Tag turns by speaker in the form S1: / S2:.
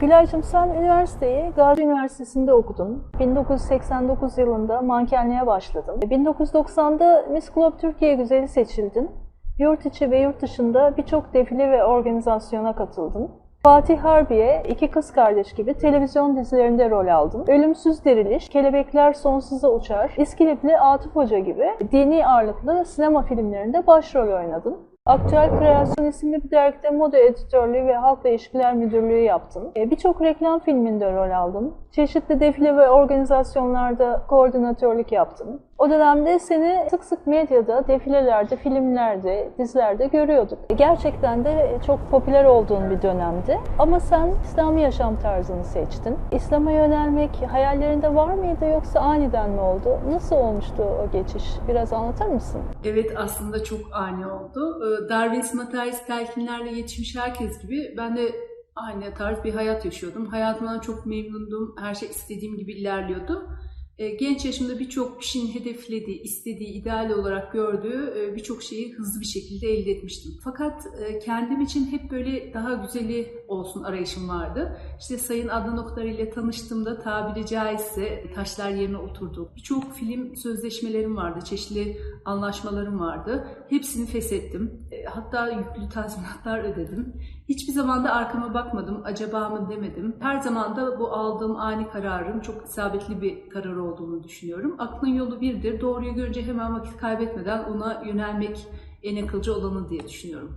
S1: Gülay'cığım sen üniversiteyi Gazi Üniversitesi'nde okudun. 1989 yılında mankenliğe başladın. 1990'da Miss Globe Türkiye Güzeli seçildin. Yurt içi ve yurt dışında birçok defile ve organizasyona katıldın. Fatih Harbiye, iki kız kardeş gibi televizyon dizilerinde rol aldın. Ölümsüz Diriliş, Kelebekler Sonsuza Uçar, İskilipli Atıf Hoca gibi dini ağırlıklı sinema filmlerinde başrol oynadın. Aktüel Kreasyon isimli bir dergide moda editörlüğü ve halkla ilişkiler müdürlüğü yaptın. E, Birçok reklam filminde rol aldın. Çeşitli defile ve organizasyonlarda koordinatörlük yaptın. O dönemde seni sık sık medyada, defilelerde, filmlerde, dizilerde görüyorduk. E, Gerçekten de çok popüler olduğun bir dönemdi. Ama sen İslami yaşam tarzını seçtin. İslam'a yönelmek hayallerinde var mıydı yoksa aniden mi oldu? Nasıl olmuştu o geçiş? Biraz anlatır mısın?
S2: Evet aslında çok ani oldu. Darwinist materyalist telkinlerle yetişmiş herkes gibi ben de aynı tarz bir hayat yaşıyordum. Hayatımdan çok memnundum. Her şey istediğim gibi ilerliyordu. Ee, Genç yaşımda birçok kişinin hedeflediği, istediği, ideal olarak gördüğü e, birçok şeyi hızlı bir şekilde elde etmiştim. Fakat e, kendim için hep böyle daha güzeli olsun arayışım vardı. İşte Sayın Adnan Oktar ile tanıştığımda tabiri caizse taşlar yerine oturdu. Birçok film sözleşmelerim vardı, çeşitli anlaşmalarım vardı. Hepsini feshettim. E, Hatta yüklü tazminatlar ödedim. Hiçbir zaman da arkama bakmadım, acaba mı demedim. Her zaman da bu aldığım ani kararın çok isabetli bir karar olduğunu düşünüyorum. Aklın yolu birdir. Doğruyu görünce hemen vakit kaybetmeden ona yönelmek en akılcı olanı diye düşünüyorum.